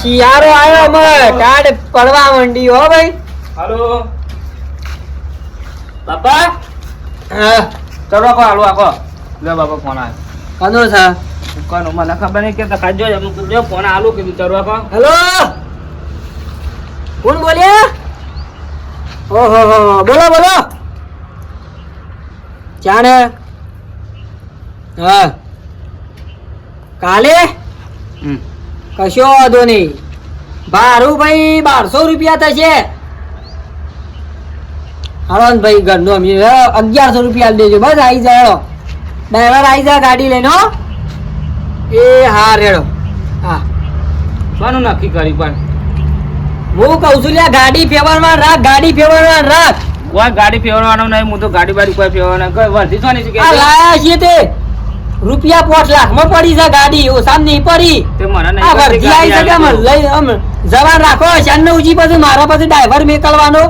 શિયાળો આવ્યો અમે ટાડ પડવા માંડી હો ભાઈ. હાલો. બાપા? હા. ચલો કો હાલો આકો લે બાપા ફોન આવ્યો કાનો છે? કોનો મને ખબર નહીં કે ખાજો એમ જો ફોન આલુ કીધું ચરવા કો હેલો. કોણ બોલ્યા? ઓહો હો. બોલો બોલો. જાણે હા. કાલે? કશો વાંધો નહીં. ભાડું ભાઈ બારસો રૂપિયા થશે. હાલો ને ભાઈ ઘરનો અમે અગિયારસો રૂપિયા દેજો બસ આવી જાય ડ્રાઈવર આવી જાય ગાડી લઈને એ હા રેડો. હા. શાનું નક્કી કરી પણ? હું કઉ છું લ્યા ગાડી ફેવરમાં રાખ ગાડી ફેવરમાં રાખ. કોઈ ગાડી ફેરવાનો નહીં હું તો ગાડી બાડી કોઈ ફેરવાનો. કોઈ વર્ધી તો નહીં કે લાયા છીએ તે. રૂપિયા પોઠ લાખમાં પડી છે ગાડી ઓ સામ નહીં પડી. આ વર્ધી આવી શકે લઈ આમ જવાન રાખો ચાંદ ને ઉજી પછી મારા પાસે ડ્રાઈવર મેકલવાનો.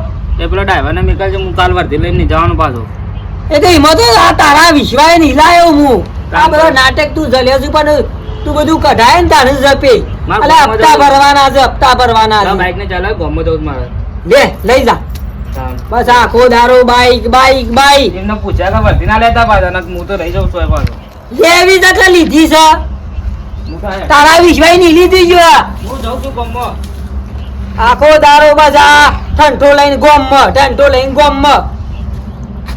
એ પેલો ડ્રાઈવર ને મેકલ હું કાલ વર્ધી લઈને જવાનું પાછો. એ તો એમાં તો આ તારા વિશ્વાય નહીં લાયો હું. આ બધો નાટક તું જલ્યો છું પણ તું બધું કઢાય ને તારે જપે અલે હપ્તા ભરવાના છે હપ્તા ભરવાના છે. બાઈક ને ચલાવ ગોમો જવું મારે. લે લઈ જા. બસ આખો દારો બાઈક બાઈક બાઈક. એમને પૂછ્યા કે વર્ધી ના લેતા પાછા હું તો રહી જાઉં છું પાછો. લીધી છે. તારા વિશ્વાઈ ની લીધી છે. આખો દારો બસ ઠંઠો લઈને ગોમ ઠંઠો લઈને ગોમ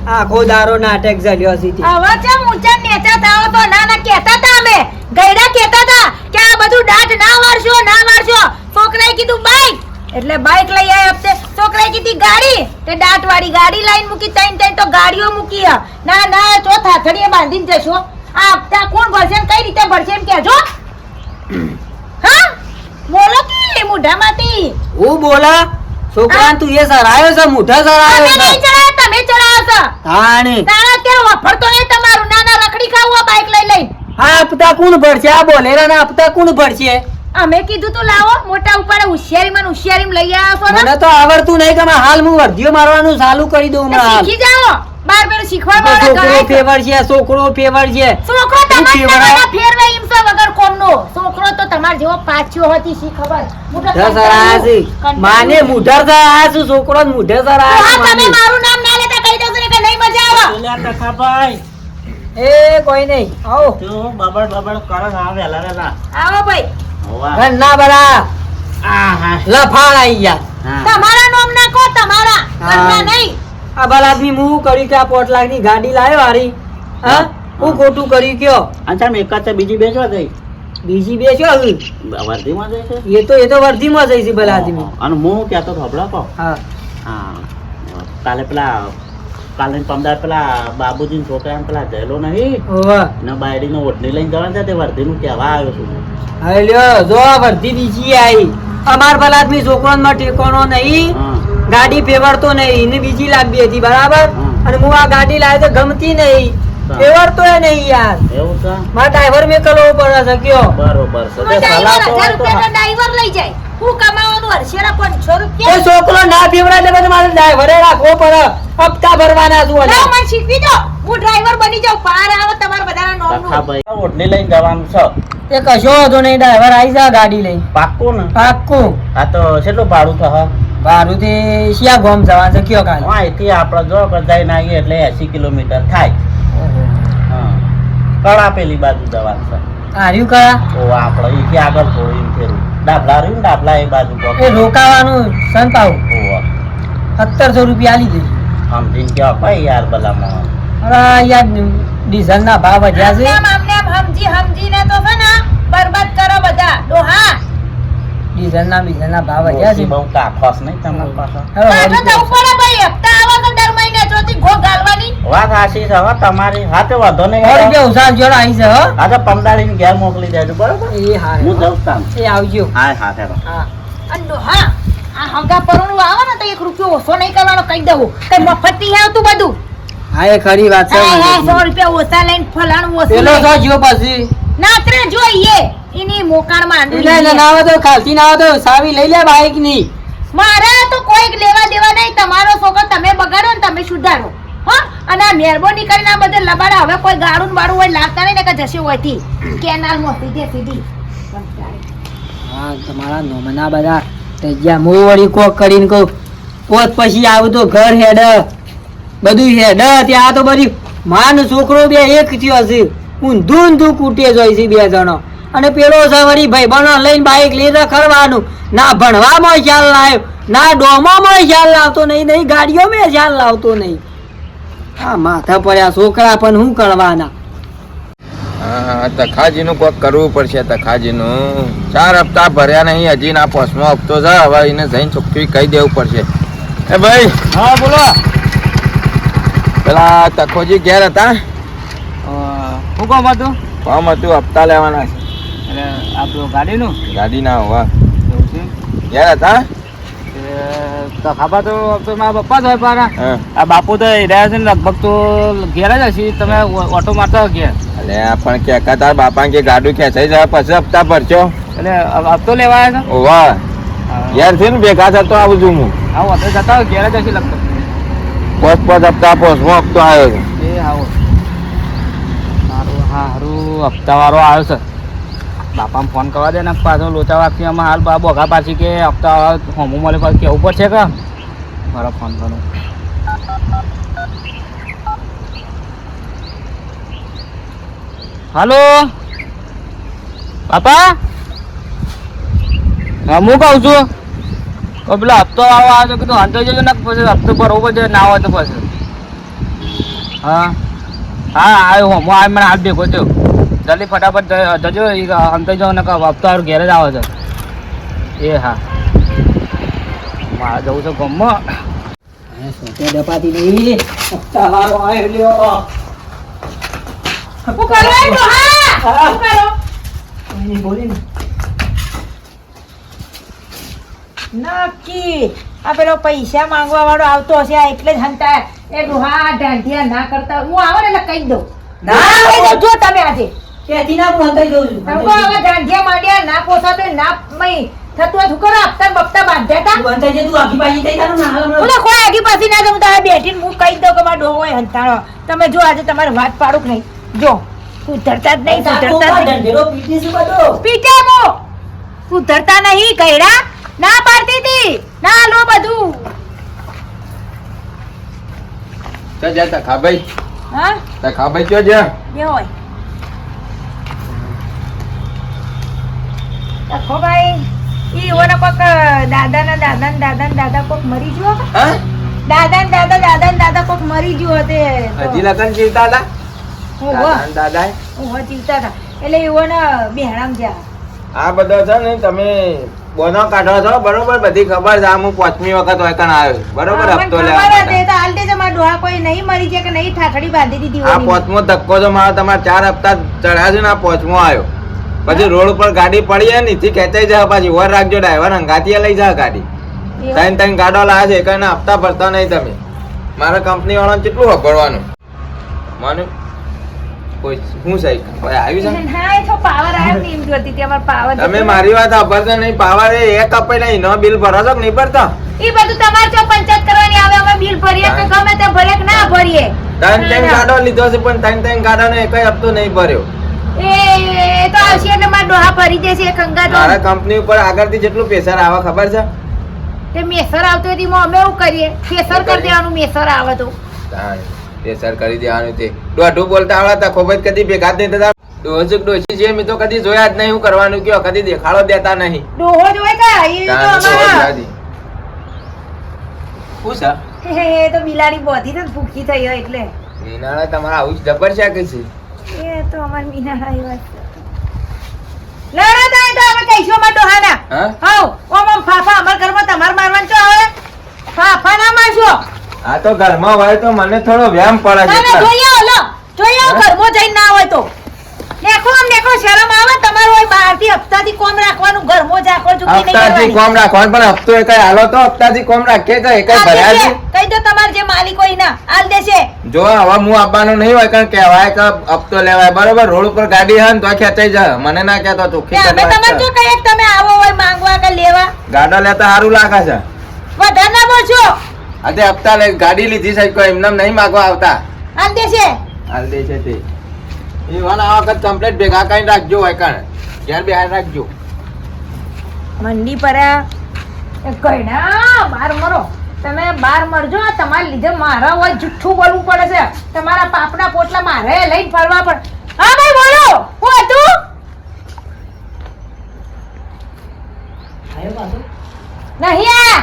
આખો દારો નાટક જલ્યો છે. હવે ઊંચા નેતા થાઓ તો ના ના કહેતા તા અમે ગઈડા કહેતા તા કે આ બધું દાંત ના વારશો ના વારશો છોકરાએ કીધું બાઈક એટલે બાઈક લઈ આવ્યા આપશે છોકરાએ કીધી ગાડી તે દાંત વાળી ગાડી લઈને મૂકી તઈ તઈ તો ગાડીઓ મૂકી. ના ના ચો થાથડીએ બાંધીને જશો આ હપ્તા કોણ ભરશે ને કઈ રીતે ભરશે એમ કહેજો. હા? બોલો કે મોઢામાંથી? હું બોલા? છોકરા તું એ સરાયો છે? મોઢા સરાયો છે? નહીં છે તમે ચડાવો છે. હાણી. તારા ત્યાં વફરતો નહીં તમારું નાના રખડી ખાવું બાઈક લઈ લઈ. હપ્તા કોણ ભરશે? આ બોલેરા ના હપ્તા કોણ ભરશે? અમે કીધું તું લાવો મોટા ઉપાડે હોશિયારી માં હોશિયારી લઈ આવ્યા છો મને તો આવડતું નહીં કે હાલ હું વર્ધીઓ મારવાનું ચાલુ કરી દઉં હમણાં શીખી જાઓ. બાર પેલું શીખવા છોકરો ફેવર છે છોકરો ફેવર છે. છોકરો તમારા ફેરવે એમ છે વગર કોમનો. છોકરો તો તમાર જેવો પાછો હતી શી ખબર મોટો મુઢા સરાયા છે. કંટાળો. માને મુઢા સરાયા છોકરો ને મુઢા તો સરાયા હા, છે તમે મારું નામ ના લેતા કહી દઉં કે નહીં મજા આવે. એ કોઈ નહીં. આવો. આવો ભાઈ. ઘર ના બરા લફાણ આઈ ગયા. તમારા નામ નાખો તમારા. નહીં. આ બાલ આદમી હું કર્યું કે આ પોટ લાખની ગાડી લાવ્યો હારી? હા? હું. ખોટું કર્યું કયો? અચ્છા મેં એકાદ બીજી બેચવા થઈ બીજી બે છો હવે? વર્ધીમાં જાય છે? એ તો એ તો વર્ધીમાં જઈ છે ભલા આદમી. અને હું કહેતો તો કહો હા. હા. કાલે પેલા કાલે પમદાર પેલા બાબુજી છોકરા પેલા જયેલો નહીં. ને બાયડી નો ઓઢણી લઈને જવાનું છે તે વર્ધીનું કહેવા આવ્યો છું હા. લ્યો જો વર્ધી બીજી આવી અમાર ભલા આદમી છોકરો માં ટેકોનો નહીં ગાડી ફેવરતો નહીં એને બીજી લાગી હતી બરાબર? અને હું આ ગાડી લાવ્યો તો ગમતી નહીં. ફેવરતો એ નહીં યાર. એવું છે? મારા ડ્રાઈવર મેં કરવો પડે શક્યો બરોબર ડ્રાઈવર લઈ જાય. હું કમાવાનું હરશેરા પાંચસો એ છોકરો ના ફેવરાય એટલે મારે ડ્રાઈવરે રાખવો પડે. હપ્તા ભરવાના છું લાવો મને શીખવી દો. હું ડ્રાઈવર બની જાઉં. પાર આવે તમારા બધાના નોમનું. ભાઈ ઓઢણી લઈને જવાનું છે. એ કશો વાંધો નહીં ડ્રાઈવર આવી જા ગાડી લઈ. પાક્કું ને? પાક્કું. આ તો કેટલું ભાડું થશે? ભાડું તે શિયા ગોમ જવાનું છે કયો કાલે? હા આપણે જો જઈને આવીએ એટલે એસી કિલોમીટર થાય. હા. કળા પેલી બાજુ જવાનું છે. હાર્યું કયા ઓ આપણે અહીંથી આગળ થોડું એમ ફેરવું ડાબલા રહ્યું ડાબલા એ બાજુ. એ રોકાવાનું સંતાવું ઓ સત્તરસો રૂપિયા આલી દે આમ દિન કે ભાઈ યાર ભલામાં અરે યાર ડીઝલ ના ભાવ વધ્યા છે. આમને આમ આમને આમ સમજી સમજીને તો છે ને બરબાદ કરો બધા. ડોહા. ડીઝલ ના બીઝલ ના ભાવ વધ્યા છે. બહુ કાઠોસ નહીં તમારી પાસે. હવે તો ઉપર ભાઈ હપ્તા આવા તો દર મહિને ચોથી ઘો ગાલવાની વાત હાચી છે હો તમારી હાથે વાંધો નહીં સો રૂપિયા ઉસાર જોડે આવી છે હો. હા તો પમદાડીને ઘેર મોકલી દેજો બરોબર? એ હા હું જઉં એ આવજો. હા. હા. હા. ડોહા આ હંગા પરણું આવે ને તો એક રૂપિયો ઓછો નહીં કરવાનો કહી દઉં કઈ મફતી હે તું બધું? હા એ ખરી વાત છે હા, હા, સો રૂપિયા ઓછા લઈને ફલાણું ઓછું પેલો. તો જો પછી. નાત્રે જોઈએ. એની મોકાણમાં એને ના આવે તો ખાલસી ના આવે તો સાવી લઈ લે બાઈકની મારા તો કોઈક લેવા દેવા નહીં. તમારો છોકરો તમે બગાડો ને તમે સુધારો. હા? અને આ મહેરબાની કરીને આ બધે લબાડા. હવે કોઈ ગાડું બાડું હોય, લાગતા નહીં ને કે જશે ઓયથી કેનાલ મોટી છે સીધી હા, તમારા નોમના બધા થઈ ગયા હું વળી કોક કરીને કહું, પોત પછી આવું તો ઘર હેડ. બધું હેડ. ત્યાં તો બધી માન છોકરો બે એક થયો હશે ઊંધું ઊંધું કૂટે જોઈ છે બે જણો. અને પેલો છે વળી ભાઈ બનો લઈને બાઈક લઈને ખરવાનું. ના ભણવામાં ખ્યાલ લાવ્યો ના ડોમામાં ખ્યાલ લાવતો નહીં નહીં ગાડીઓમાં ખ્યાલ લાવતો નહીં. આ માથા પડ્યા છોકરા પણ શું કરવાના? હા તખાજીનું કોક કરવું પડશે તખાજીનું ચાર હપ્તા ભર્યા નહીં હજી ના પોસમો હપ્તો છે હવે એને જઈને છોકરી કહી દેવું પડશે. એ ભાઈ હા બોલો. પેલા તખોજી ઘેર હતા? શું કામ હતું? કામ હતું હપ્તા લેવાના છે. એટલે આપણું ગાડીનું? ગાડી ના હોવા ઘેર હતા? તો તો તો મારા પપ્પા જ હોય પારા આ બાપુ તો રહ્યા છે ને લગભગ તો ઘેર જ હશે. તમે ઓટો મારતા ઘેર. એટલે પણ કે તાર બાપા કે ગાડું ખેંચાઈ જાય પછી હપ્તા ભરશો એટલે હપ્તો લેવા આવ્યા છે વાહ યાર છે ને ભેગા થતો આવું છું હું. ઓટો જતા હોય ઘેર જ હશે લગભગ. પોસ પોસ હપ્તા પોસમો હપ્તો આવ્યો છે. એ આવો સારું સારું હપ્તાવાળો આવ્યો છે. બાપાને ફોન કરવા દે ને પાછો લોચા વાગતી આમાં હાલ બા બોઘા પાછી કે હપ્તા હોમું મળે પાછું કેવું પડશે કે? મારા ફોન કરું. હાલો? બાપા? હા, હું કહું છું? તો પેલા હપ્તો આવો આવે તો કીધું હંતો જજો ને પછી હપ્તો ભરવો પડશે ના હોય તો પછી. હા? હા આવ્યો હું આ મને હાથ દેખો થયો. જલ્દી ફટાફટ જજો ઈ અંતે જાઓ ને હપ્તો સારું ઘેરે જ આવે છે. એ હા. મારે જવું છે ગમમાં. સોટે નહીં. હપ્તા લ્યો. નક્કી આ પેલો પૈસા માંગવા વાળો આવતો હશે આ એટલે જ હંતા એ ડોહા ઢાંઢિયા ના કરતા. હું આવો ને એટલે કહી દઉં. ના. કહી દઉં. જો તમે આજે. ના છું. તમે હવે ઢાંઢિયા માંડ્યા ના પોસાતો ના મય. થતું હોય કરો હપ્તા ને બાંધ્યા તા. તું હંતાઈ તું આખી બાજી થઈ જાનું ને હાલ કોઈ આગી પાછી ના જમતા હોય બેઠીને હું કહી દઉં કે મારો ડોહો હોય હંતાળો. તમે જો આજે તમારે વાત પાડું કે નહીં. જો સુધરતા જ નહીં સુધરતા જ નહીં. ઢંઢેરો પીટી છે બધો. પીટે મો સુધરતા નહીં કઈડા ના પાડતી હતી ના લો બધું. તો જા તખાભાઈ હા? તખાભાઈ કયો જા એ હોય. લખો ભાઈ. ઈ ઓના કોક દાદા ના દાદા ને દાદા ને દાદા કોક મરી ગયો હા? દાદા ને દાદા દાદા ને દાદા કોક મરી ગયો તે હજી લગન જીવતા હતા? દાદા દાદા ઓહો, જીવતા હતા. એટલે એઓને બેહણામ જ્યાં આ બધો છે ને તમે બોનો કાઢો છો બરોબર? બધી ખબર છે હું પાંચમી વખત હોય કણ આવ્યો બરોબર? હપ્તો લેવા હતી, તો હાલ ડોહા કોઈ નહીં મરી જાય કે નહીં ઠાઠડી બાંધી દીધી આ પાંચમો ધક્કો તો મારો તમારે ચાર હપ્તા ચડ્યા છે ને આ પોચમો આવ્યો. પછી રોડ પર ગાડી પડી ને થી ખેંચાઈ જાય પાછી. વર રાખજો ડ્રાઈવર હંગાતીએ લઈ જા ગાડી? ત્રણ ત્રણ ગાડો લાવે છે એકને હપ્તા ભરતા નહીં તમે. મારા કંપની વાળાને કેટલું ભરવાનું મને? કોઈ શું છે? આવ્યું છે? હા, એ તો power આવ્યો એમ જોતી હતી, અમારે power તમે મારી વાત સાંભળતા નહીં. પાવર એ એક અપાઈ નહીં નો બિલ ભરો છો નહીં ભરતા? ઈ બધું તમારે જો પંચાયત કરવાની આવે અમે બિલ ભરીએ કે ગમે તે ભરીએ કે ના ભરીએ. ત્રણ ત્રણ ગાડો લીધો છે પણ ત્રણ ત્રણ ગાડો ને એકય હપ્તો નહીં ભર્યો. એ તો આવશે એટલે મારા ડોહા ભરી દેશે એક તો મારા કંપની ઉપર આગળથી જેટલું પ્રેશર આવે ખબર છે? તે મેસર આવતો હતી અમે એવું કરીએ ફેસર કરી દેવાનું મેસર આવે તો. પ્રેશર કરી દેવાનું તે. દોઢું બોલતા આવડતા ખૂબ જ કદી ભેગા નહીં થતા. ડોસુક ડોસી છે મેં તો કદી જોયા જ નહીં હું કરવાનું કયો? કદી દેખાડો દેતા નહીં. ડોહો જ કા? એ તો અમારા દાદી. હે, હે, તો બિલાડી બોધી ને ભૂખી થઈ હોય એટલે. નિનાળા તમારા આવું જ જબર છે કે છે? એ તો અમાર મીના એ વાત લડો તો તો અમે ડોહાના. હાઉ ઓમ ઓમ ફાફા અમાર ઘરમાં તમાર મારવાનું આવે ફાફા ના મારશો? આ તો ઘરમાં હોય તો મને થોડો વ્યાયામ પડે છે જોઈ આવો લો. જોઈ આવો? ઘરમાં જઈને ના હોય તો. દેખો આમ દેખો શરમ આવે? તમારું હોય બહારથી હપ્તાથી કોમ રાખવાનું ઘરમાં જ ચૂકી નહીં હપ્તાથી કોમ રાખવાનું પણ હપ્તો એ હાલો તો હપ્તાથી કોમ રાખીએ તો એ ભર્યા છે. કહી દો તમારે જે માલિક હોય ના આલ દેશે. જો હવે હું આપવાનું નહીં હોય કારણ કહેવાય કે હપ્તો લેવાય. બરોબર રોડ ઉપર ગાડી હે તો ખેંચાઈ જાય. મને ના કહેતો તું. કે અમે તમારે જો કહીએ તમે આવો હોય માંગવા કે લેવા? ગાડા લેતા સારું લાગે છે. વધારે ના બોલશો. આજે હપ્તા લે ગાડી લીધી છે કોઈ એમને નહીં માગવા આવતા. હાલ દેશે. હાલ દે છે તે. ઈવન આ વખત કમ્પ્લેટ ભેગા કરીને રાખજો હોય ઘેર બેહાર રાખજો. મંડી પર. કઈના બાર મરો. તમે બાર મરજો તમારા લીધે મારા હોય જુઠ્ઠું બોલવું પડે છે. તમારા પાપના પોટલા મારે લઈને ફરવા પડે. હા ભાઈ બોલો. હું હતું? નહીં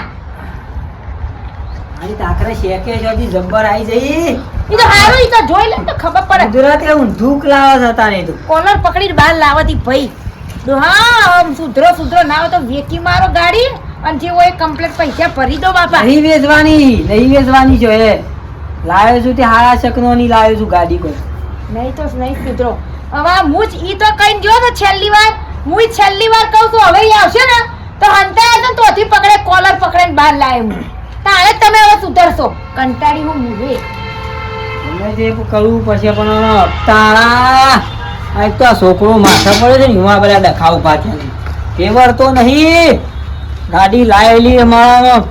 આ તાકરે શેકે છે જબ્બર આઈ જઈ. ઈ તો હારું ઈ તો જોઈ લે તો ખબર પડે. ગુજરાતી ધૂક લાવત હતા નહીં તું. કોલર પકડીને બહાર લાવતી ભાઈ હા આમ સુધરો સુધરો ના હોય તો વેકી મારો ગાડી અને જે હોય કમ્પ્લેટ પૈસા ભરી દો બાપા. નહીં વેચવાની નહીં વેચવાની જોઈએ લાવ્યો છું તે હારા શકનો નહીં લાવ્યો છું ગાડી કોઈ. નહીં તો નહીં સુધરો. હવે હું જ ઈ તો કઈ જો તો છેલ્લી વાર હું છેલ્લી વાર કહું છું હવે આવશે ને તો હંતા તો તોથી પકડે કોલર પકડીને બહાર લાવે હું. તાણે તમે હવે સુધરશો. કંટાળી હું મુવે અમે જે કરવું પડશે પણ તારા આ તો આ છોકરો માથા પડે છે ને એમાં બધા ડખાવ પાછળ કેવર તો નહીં. ગાડી લાવેલી મારા,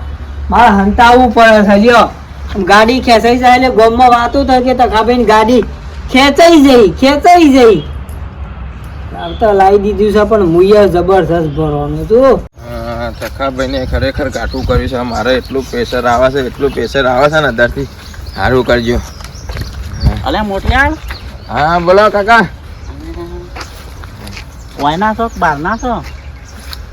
મારે હંતાવવું પડે છે ગાડી ખેંચાઈ જાય એટલે ગોમમાં વાતો થાય કે તકાભાઈ ગાડી ખેંચાઈ જઈ ખેંચાઈ જઈ. આવતા લાવી દીધું છે, પણ મુયે જબરજસ્ત ભરવાનું તું હા તખાભાઈને ખરેખર કાઠું કર્યું છે. મારે એટલું પ્રેશર આવે છે, એટલું પ્રેશર આવે છે ને અંદરથી સારું કરજો. અલે મોટિયાળ. હા બોલો કાકા. વાયના છો બહારના છો?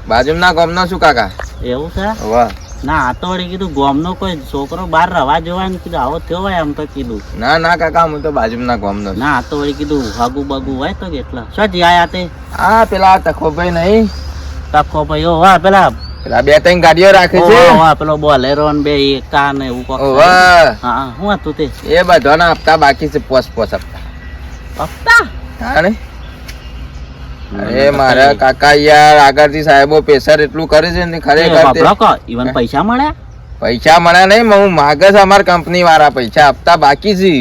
બાજુના ગામનો શું કાકા. એવું છે? વાહ. ના આ તો વળી કીધું ગોમનો કોઈ છોકરો બહાર રવા જવાય ને કીધું. આવો થયો હોય એમ તો કીધું. ના ના કાકા હું તો બાજુના ગામનો. ના આ તો વળી કીધું હાગુ બાગુ હોય તો કેટલા. શું જી આયા તે? આ પેલા તખોભાઈ નહીં. તખો ભાઈ ઓ વાહ પેલા પેલા બે ત્રણ ગાડીઓ રાખે છે. પેલો બોલેરો ને બે એકા ને એવું હા હું. હતું તે? એ બધાના હપ્તા બાકી છે પોસ પોસ હપ્તા. હપ્તા? અરે મારા કાકા યાર આગળથી સાહેબો પ્રેશર એટલું કરે છે ને ખરેખર ઇવન ઈવન પૈસા મળ્યા? પૈસા મળ્યા નહીં હું માગે છે અમાર કંપની વાળા પૈસા હપ્તા બાકી છે.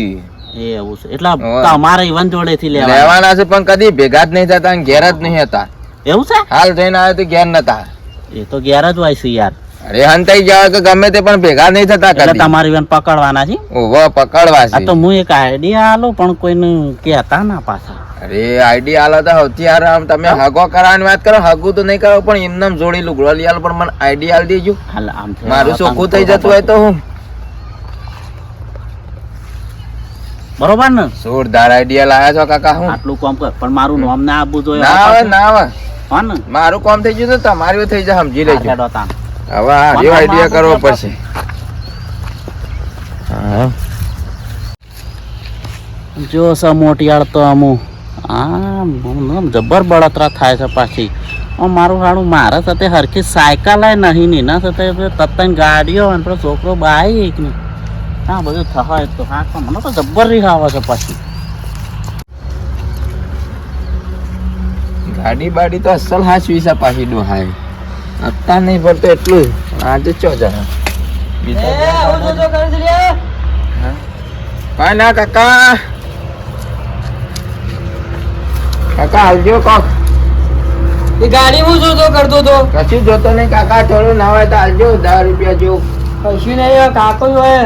એ એવું છે. એટલે અમારે તમારે ઈવન જોડે થી લેવાના છે પણ કદી ભેગા જ નહીં થતા ઘેર જ નહીં હતા. એવું છે? હાલ જઈને આવ્યો તો ઘેર નતા. એ તો ઘેર જ હોય છે યાર. અરે હંતાઈ જાવ કે ગમે તે પણ ભેગા નહીં થતા એટલે તમારી તમારે પકડવાના છે? ઓહો પકડવા આ તો હું એક આઈડિયા આલો પણ કોઈને કહેતા ના પાછા. અરે આઈડિયા આલો તો સૌથી હારા આમ તમે હગો કરવાની વાત કરો હગું તો નહીં કરો પણ એમને જોડી લુગડો લઈ આલો પણ મને આઈડિયા આલ દેજો. હાલ આમ મારું ચોખ્ખું થઈ જતું હોય તો હું. બરોબર ને? જોરદાર આઈડિયા લાયા છો કાકા હું. આટલું કામ કર પણ મારું નામ ના આપવું જોઈએ. ના આવે ના આવે. મારું કામ થઈ ગયું તો તમારું થઈ જાય સમજી લેજો. હવે આ આઈડિયા કરવો પડશે. જો સ મોટિયાળ તો અમુ. આમ જબર બળતરા થાય છે પાછી. મારું હાડું મારા સાથે હરખી સાયકલ આય નહીં ને એના સાથે તત્તન ગાડીઓ અને પેલો છોકરો બાઈ એક ને હા બધું થાય તો હા મને તો જબ્બર રીહ આવે છે પાછી. ગાડી બાડી તો અસલ હાચ છે પાછી ડોહાય અત્યાર નહીં પડતો એટલું. આજે ચો જરા કાંઈ ના કાકા. કાકા હાલજો કોક. એ ગાડી હું જોતો કરતો તો? કશું જોતો નહીં કાકા થોડું ના હોય તો હાલજો દસ રૂપિયા જો કશું નહીં કાકો હોય.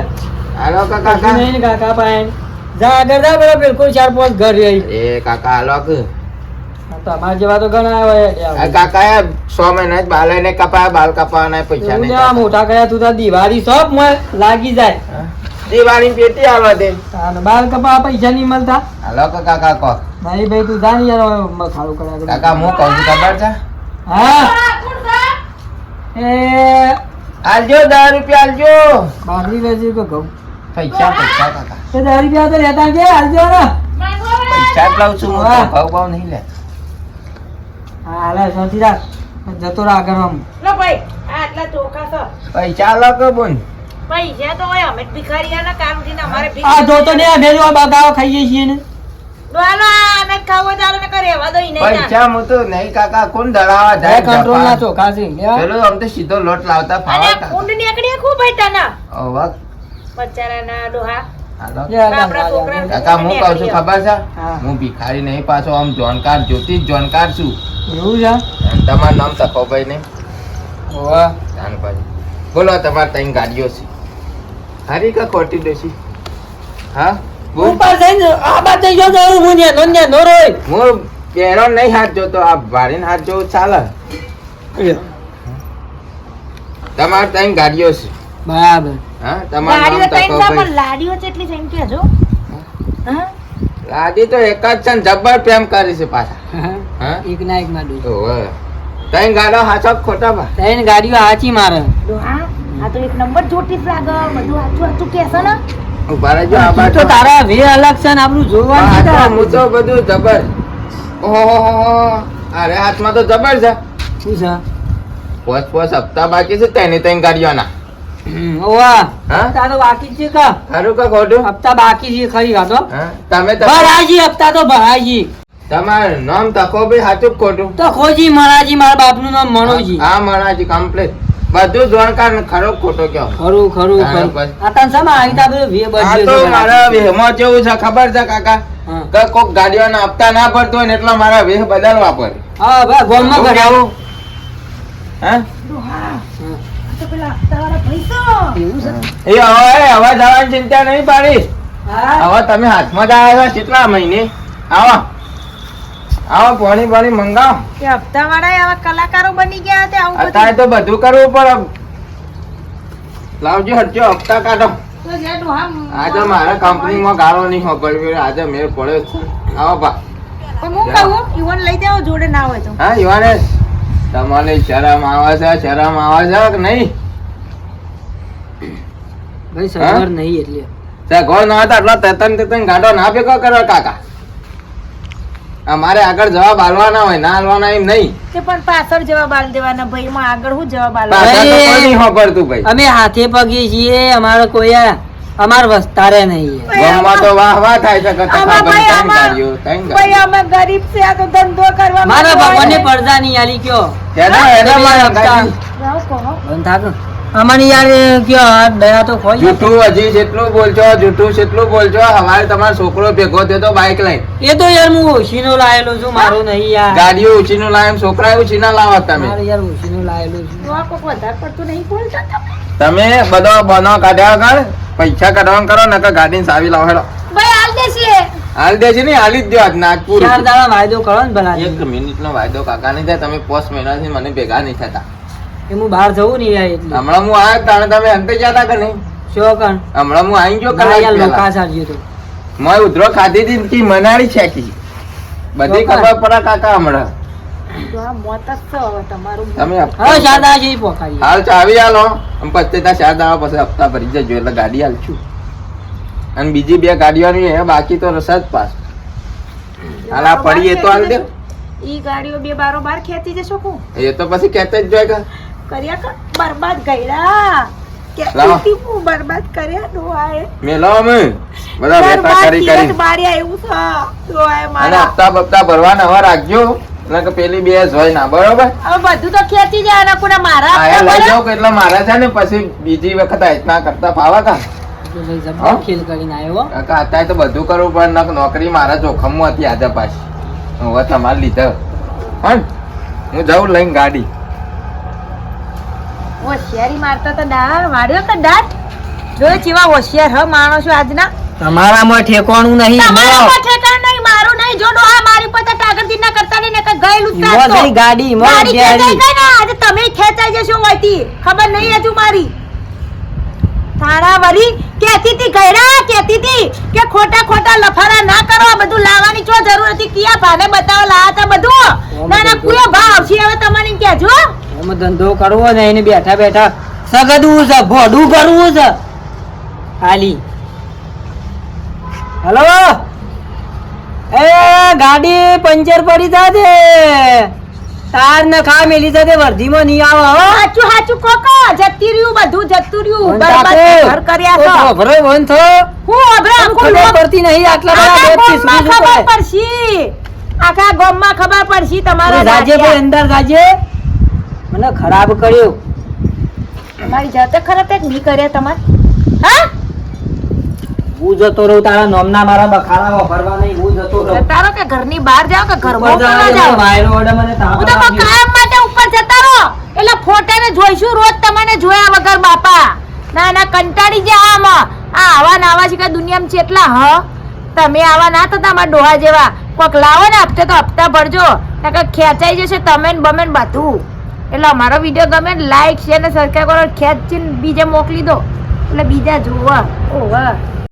હાલો કશું કાકા. નહીં કાકા પાય જા આગળ જા પેલા બિલકુલ ચાર પાંચ ઘર રહી. એ કાકા હાલો તમારા જેવા તો ઘણા હોય કાકા સો મહિના જ બાલ ને કપાયા બાલ કપાવાના પૈસા નહીં મોટા કયા તું તાર દિવાળી સબ મોય લાગી જાય. દિવાળી પેટી દે. અને બાર કપા પૈસા નહીં મળતા? હાલો કાકા કો. નહીં ભાઈ તું જા ને યાર કર્યા કાકા હું કહું છું ખબર છે? હા? એ આલજો દસ રૂપિયા આલજો. બાજરી વેચી કે ઘઉં? પૈસા પૈસા કાકા. એ દસ રૂપિયા તો લેતા કે આલજો ને. પૈસા જ લાવું છું હું. તો ભાવ ભાવ નહીં લે હા હાલે શાંતિ રાખ. જતો રહે આગળ આમ લો ભાઈ આ આટલા ચોખા છે પૈસા આલો કે પૈસા તો હોય અમે ભિખારીયાના કામ ઉઠીને અમારે ભીખ આ જોતો ને આ ભેજો આ બગાવો ખાઈએ છીએ ને. ને ના. પૈસા હું તો નહીં કાકા કોણ એ જાય? કંટ્રોલ ના. આમ તો સીધો લોટ લાવતા ફાવા કુંડ નીકળી ખૂબ ભાઈ ના ઓવા બચારાના ડોહા. કાકા હું કહું છું ખબર છે? હા. હું ભિખારી નહીં પાછો આમ જોનકાર જ્યોતિષ જોનકાર છું. એવું છે? તમારું નામ તકોભાઈ ને? જાનભાઈ. બોલો તમારે ત્રણ ગાડીઓ છે. હારી કા ખોટી ડોશી હા? હું ઉપર થઈને આ થઈ જાઓ તો હું નો ન્યા નો હું નહીં હાથ જોતો આ ભાડીને હાથ જોવું ચાલે. તમારે ત્રણ ગાડીઓ છે. બરાબર. હા તમારું નામ તકો લાડીઓ કેટલી હા? લાદી તો એક જ છે જબર પ્રેમ કરી છે પાછા. હા એક ના એક માં. ત્રણ ગાડો હાચો ખોટા બા તૈન ગાડીઓ હાચી મારે. ડોહા, આ તો એક નંબર જોટી લાગે બધું હાચું હાચું કહેશો ને? ઊભા રહેજો આ તું તો તારા વે અલગ છે ને આપણું જોવા જોવાનું છે. હું તો બધું જબર. ઓહો અરે હાથમાં તો જબર છે. શું છે? પોચ હપ્તા બાકી છે તેની ત્રણ ગાડીઓના. ઓવા હા? બાકી છે કા? ખરું કે ખોટું? હપ્તા બાકી છે ખરી કાઢો હા? તમે ભરાજી હપ્તા તો ભરાજી તમારું નામ તકો ભાઈ સાચું ખોટું? તો ખોજી મારા બાપનું નામ મણોજી હા મણાજી કમ્પ્લીટ બધું જાણકાર ખરો ખોટો કયો? ખરું ખરું ખરું. આ તને સમા આવી તા બધું વે આ તો મારા વેહમાં કેવું છે ખબર છે કાકા. કે કોક ગાડીઓના હપ્તા ના ભરતો હોય ને એટલા મારા વેહ બદલવા પડે. હા ભાઈ ગોમમાં શું કરાવું હે ડોહા, આ તો પેલા હપ્તાવાળા ભાઈ તો. એવું છે એ હવે હવે ચિંતા નહીં પાડી હવે તમે હાથમાં જ આવ્યા છો કેટલા મહિને? આવો. આવો પાણી પાણી મંગાવો. કે હપ્તા વાળા આવા કલાકારો બની ગયા હતા આવું અત્યારે બધું. તો બધું કરવું પડે. લાવજો હટજો હપ્તા કાઢો. તો આજે મારા કંપનીમાં ગાળો નહીં હોબળ્યો આજે મેળ પડ્યો છે. આવો બા. પણ હું કહું ઈવન લઈ જાઓ જોડે ના હોય તો. હા યુવાને તમારે શરમ આવે છે? શરમ આવે છે કે નહીં? ભાઈ સગવડ નહીં એટલે. ગોળ ના હતા એટલો તેતન તેતન ગાડો ના ભેગો કરો કાકા. અમારે આગળ જવાબ આલવાના હોય ના આલવાના એમ નહીં. કે પણ પાછળ જવાબ આલ દેવાના ભાઈ માં આગળ હું જવાબ આલવા પાછળ તો ભાઈ. કોઈ નહીં હોભળતું ભાઈ. અમે હાથે પગે છીએ અમારો કોઈ આ- અમાર વસ્તારે નહીં ગામમાં તો વાહ વાહ થાય છે કથા ભાઈ અમાર ભાઈ અમે ગરીબ છે આ તો ધંધો કરવા મારા હોય. પડદા નહીં આલી કયો? એના એના મારા કહો. બંધ થાક. અમારી યાર કયો દયા તો ખોઈ જૂઠું હજી જેટલું બોલજો જૂઠું જેટલું બોલજો હવારે તમારો છોકરો ભેગો થયો તો બાઇક લઈ એ તો યાર હું ઓશીનો લાયેલો છું મારો નહીં યાર. ગાડીઓ ઉછીનું લાવે એમ છોકરા ઉછીના લાવો તમે. યાર ઓશીનો લાયેલો છું. તો આ કોક વધારે પડતું નહીં બોલતા તમે. બધો બનો કાઢ્યા વગર પૈસા કાઢવાનું કરો નકર ગાડી સાવી લાવો હેડો. ભાઈ હાલ દેશે. હાલ દેજે ને હાલી જ દો આજ નાગપુર. ચાર દાડા વાયદો કરો ને ભલા એક મિનિટનો વાયદો કાકા નહીં થાય તમે પોસ્ટ મહિનાથી મને ભેગા નહીં થતા. એ હું બહાર જવું નહીં યાર એટલે. હમણાં હું આવ્યો તાણે તમે અંતે જતા કે નહીં? શું કણ? હમણાં હું આવી ગયો ના કલાક યાર લોકા સારજો તો. મેં ઉધરો ખાધી હતી ને કી મનાડી છેકી. બધી ખબર પડે કાકા હમણાં. હાલ ચાવી હાલો. પછી ત્યાં ચાર દાડા પછી હપ્તા ભરી જજો એટલે ગાડી હાલશું. અને બીજી બે ગાડીઓની એ બાકી તો રસાદ પાસ. હાલ આ પડી એ તો હાલ દે. ઈ ગાડીઓ બે બારો બાર ખેંચી જશો કું? એ તો પછી કહેતા જ કર્યા કર બરબાદ ગયડા બરબાદ કર્યા? ડોહાએ મેલો અમે. બધા કરી કરી માર્યા એવું છે ડોહાએ મારા. હપ્તા બપ્તા ભરવાના હવા રાખજો. એટલે કે પેલી બે જોઈ ના બરોબર? બધું તો ખેંચી જાય અને કોના મારા આયા લઈ જાવ જાઓ કે એટલે મારા છે ને પછી બીજી વખત આ કરતા ફાવા કા? ખેલ કરીને આવ્યો કાકા અત્યારે તો બધું કરવું પણ નોકરી મારા જોખમમાં હતી આજે પાછી. હવે તમારે લીધા. પણ હું જાઉં લઈને ગાડી. હોશિયારી મારતા તો દાળ વાડ્યો કે દાંત જોયો ચેવા હોશિયાર હ માણસો આજના? તમારામાં ઠેકાણું નહીં તમારામાં ઠેકાણું નહીં નહીં જોડો આ મારી પર તો ટાગરદી ના કરતા નહીં ને કઈ ગયેલું ઈમો ચાલતો. ગાડી ઈમો ગાડી ગઈ ને આજે તમે ખેંચાઈ જશો વાતી ખબર નહીં હજુ મારી. થાળા વરી કેતી હતી ગયડા કેતી હતી કે ખોટા ખોટા લફારા ના કરો આ બધું લાવવાની ચો જરૂર હતી? કિયા ભાને બતાવો લાયા તા બધું? ના ના કુયા ભાવ આવશે હવે તમને કહેજો. આમાં ધંધો કરવો ને એને બેઠા બેઠા. સગદવું છે ભોડું કરવું છે. ખાલી. હલો? એ ગાડી પંચર પડી જાતે તાર ને ખા મેલી જાતે વર્ધીમાં નહીં આવે હાચું હાચું કોકો જતી રહ્યું બધું જતું રહ્યું બરાબર ઘર કર્યા તો. છો વન થો. હું અભરે આખું ખબર પડતી નહીં આટલા બધા આખા બે ત્રીસ ખબર પડશી પડશે. ગોમમાં ખબર પડશી તમારા રાજે ભાઈ અંદર રાજે મને ખરાબ કર્યો. તમારી જાતે ખરાબ એક નહીં કર્યા તમારે. હા? હું જતો રહું તારા નોમના મારા બખારા હું જતો રહું કે ઘરની બહાર જાવ કે કરવા જાઓ, જાઓ? વાયરો વડે મને તાપ હું તો કામ માટે ઉપર જતા રહો. એટલે ફોટાને જોઈશું રોજ તમને જોયા વગર બાપા. ના ના કંટાળી જા આમ. આ આવા નાવા છે કે દુનિયામાં કેટલા હ? તમે આવા ના થતા અમારા ડોહા જેવા. કોક લાવો ને હપ્તે તો હપ્તા ભરજો. નકર ખેંચાઈ જશે તમે ને બમે ને બધું. એટલે અમારો વીડિયો ગમે લાઈક શેર ને સબસ્ક્રાઈબ કરો. ખેંચીને બીજે મોકલી દો. એટલે બીજા જોવા. ઓવા.